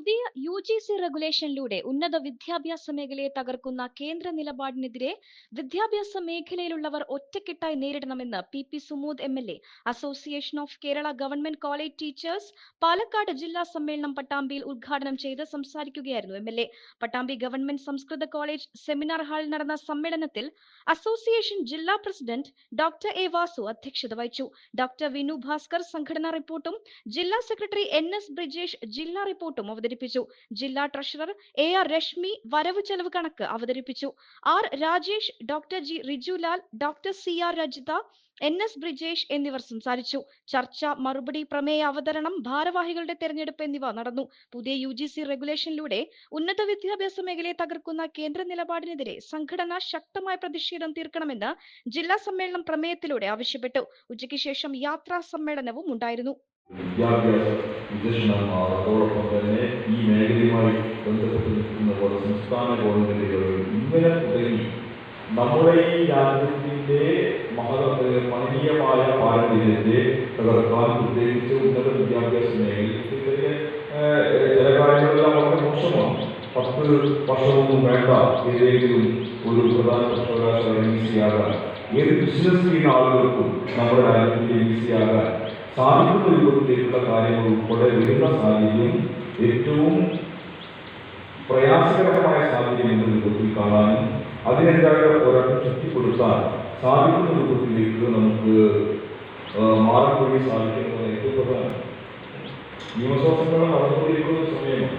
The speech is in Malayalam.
പുതിയ യു ജി സി റെഗുലേഷനിലൂടെ ഉന്നത വിദ്യാഭ്യാസ മേഖലയെ തകർക്കുന്ന കേന്ദ്ര നിലപാടിനെതിരെ വിദ്യാഭ്യാസ മേഖലയിലുള്ളവർ ഒറ്റക്കെട്ടായി നേരിടണമെന്ന് P P Sumod M L A association of Kerala government college teachers Palakkad ജില്ലാ സമ്മേളനം പട്ടാമ്പിയിൽ ഉദ്ഘാടനം ചെയ്ത് സംസാരിക്കുകയായിരുന്നു M L A Pattambi government സംസ്കൃത കോളേജ് സെമിനാർ ഹാളിൽ നടന്ന സമ്മേളനത്തിൽ അസോസിയേഷൻ ജില്ലാ പ്രസിഡന്റ് ഡോക്ടർ എ വാസു അധ്യക്ഷത വഹിച്ചു. ഡോക്ടർ വിനു ഭാസ്കർ സംഘടനാ റിപ്പോർട്ടും ജില്ലാ സെക്രട്ടറി എൻ എസ് ബ്രിജേഷ് ജില്ലാ റിപ്പോർട്ടും അവതരിപ്പിച്ചു. ജില്ലാ ട്രഷറർ എ ആർ രശ്മി വരവ് ചെലവ് കണക്ക് അവതരിപ്പിച്ചു. R Rajesh doctor G Rijulal doctor C R Rajitha N S Brijesh എന്നിവർ സംസാരിച്ചു. ചർച്ച മറുപടി പ്രമേയ അവതരണം ഭാരവാഹികളുടെ തെരഞ്ഞെടുപ്പ് എന്നിവ നടന്നു. പുതിയ യു ജി സി റെഗുലേഷനിലൂടെ ഉന്നത വിദ്യാഭ്യാസ മേഖലയെ തകർക്കുന്ന കേന്ദ്ര നിലപാടിനെതിരെ സംഘടന ശക്തമായ പ്രതിഷേധം തീർക്കണമെന്ന് ജില്ലാ സമ്മേളനം പ്രമേയത്തിലൂടെ ആവശ്യപ്പെട്ടു. ഉച്ചയ്ക്ക് ശേഷം യാത്രാ സമ്മേളനവും ഉണ്ടായിരുന്നു. വിദ്യാഭ്യാസ അതോടൊപ്പം തന്നെ ഈ മേഖലയുമായി ബന്ധപ്പെട്ട് നിൽക്കുന്ന പോലെ സംസ്ഥാന ഗവൺമെന്റുകൾ ഇങ്ങനെ തുടങ്ങി നമ്മുടെ ഈ രാജ്യത്തിന്റെ മഹ മഹനീയമായ പാരമ്പര്യത്തെ തകർക്കാൻ പ്രത്യേകിച്ച് ഉന്നത വിദ്യാഭ്യാസ മേഖലയിൽ ചില കാര്യങ്ങളെല്ലാം വളരെ മോശമാണ്. പത്ത് വർഷമൊന്നും വേണ്ട ഏതെങ്കിലും ഒരു പ്രധാന സി ഏത് ബിസിനസ് ചെയ്യുന്ന ആളുകൾക്കും നമ്മുടെ സി ആകാൻ സാധിക്കുന്ന രൂപത്തിലേക്കുള്ള കാര്യങ്ങൾ ഉൾപ്പെടെ വരുന്ന സാഹചര്യം ഏറ്റവും പ്രയാസകരമായ സാഹചര്യം എന്ന രൂപത്തിൽ കാണാനും അതിനെതിരായ പോരാട്ടം ശക്തിപ്പെടുത്താൻ സാധിക്കുന്ന രൂപത്തിലേക്ക് നമുക്ക് മാറിപ്പോയി സാധിക്കുന്നത് ഏറ്റവും പ്രധാനം നിയമസഭാ നടന്നുകൊണ്ടിരിക്കുന്ന സമയമാണ്.